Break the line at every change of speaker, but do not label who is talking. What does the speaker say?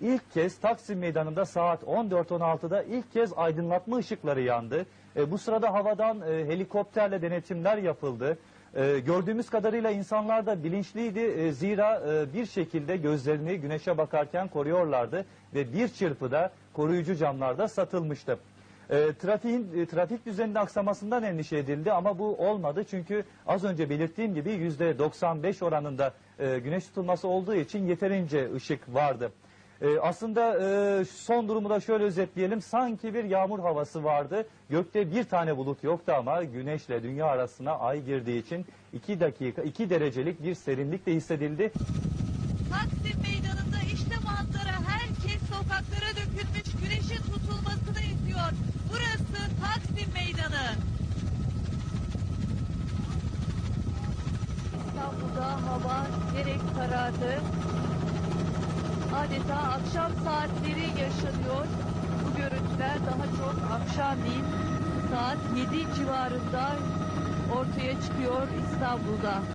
İlk kez Taksim Meydanı'nda saat 14.16'da ilk kez aydınlatma ışıkları yandı. E, bu sırada havadan e, helikopterle denetimler yapıldı. E, gördüğümüz kadarıyla insanlar da bilinçliydi. E, zira e, bir şekilde gözlerini güneşe bakarken koruyorlardı ve bir çırpıda koruyucu camlarda satılmıştı. E, trafiğin e, trafik düzeninin aksamasından endişe edildi ama bu olmadı çünkü az önce belirttiğim gibi yüzde 95 oranında e, güneş tutulması olduğu için yeterince ışık vardı. E, aslında e, son durumu da şöyle özetleyelim. Sanki bir yağmur havası vardı. Gökte bir tane bulut yoktu ama güneşle dünya arasına ay girdiği için 2 dakika 2 derecelik bir serinlik de hissedildi.
Taksim Meydanı'nda işte manzara. Herkes sokaklara dökülmüş güneşin tutulmasını izliyor. Burası Taksim Meydanı. İstanbul'da hava gerek karardı. Adeta akşam saatleri yaşanıyor. Bu görüntüler daha çok akşamleyin saat 7 civarında ortaya çıkıyor İstanbul'da.